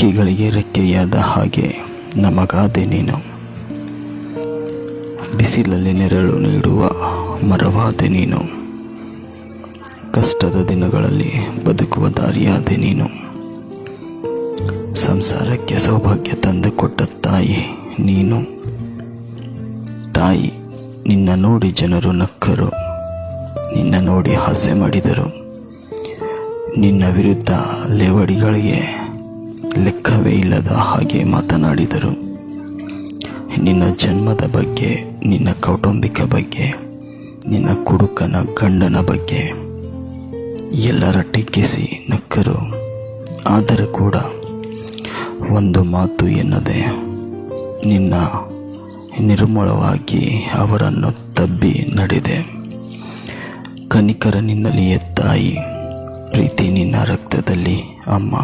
ಹಕ್ಕಿಗಳಿಗೆ ರೆಕ್ಕೆಯಾದ ಹಾಗೆ, ನಮಗಾದೆ ನೀನು. ಬಿಸಿಲಲ್ಲಿ ನೆರಳು ನೀಡುವ ಮರವಾದೆ ನೀನು. ಕಷ್ಟದ ದಿನಗಳಲ್ಲಿ ಬದುಕುವ ದಾರಿಯಾದೆ ನೀನು. ಸಂಸಾರಕ್ಕೆ ಸೌಭಾಗ್ಯ ತಂದುಕೊಟ್ಟ ತಾಯಿ ನೀನು. ತಾಯಿ, ನಿನ್ನ ನೋಡಿ ಜನರು ನಕ್ಕರು. ನಿನ್ನ ನೋಡಿ ಹಾಸ್ಯ ಮಾಡಿದರು. ನಿನ್ನ ವಿರುದ್ಧ ಲೇವಡಿಗಳಿಗೆ ಇಲ್ಲದ ಹಾಗೆ ಮಾತನಾಡಿದರು. ನಿನ್ನ ಜನ್ಮದ ಬಗ್ಗೆ, ನಿನ್ನ ಕೌಟುಂಬಿಕ ಬಗ್ಗೆ, ನಿನ್ನ ಕುಡುಕನ ಗಂಡನ ಬಗ್ಗೆ ಎಲ್ಲರ ಟೀಕಿಸಿ ನಕ್ಕರು. ಆದರೂ ಕೂಡ ಒಂದು ಮಾತು ಎನ್ನದೆ, ನಿನ್ನ ನಿರ್ಮೂಲವಾಗಿ ಅವರನ್ನು ತಬ್ಬಿ ನಡೆದೆ. ಕನಿಕರ ನಿನ್ನಲ್ಲಿಯೇ ತಾಯಿ ಪ್ರೀತಿ ನಿನ್ನ ರಕ್ತದಲ್ಲಿ, ಅಮ್ಮ.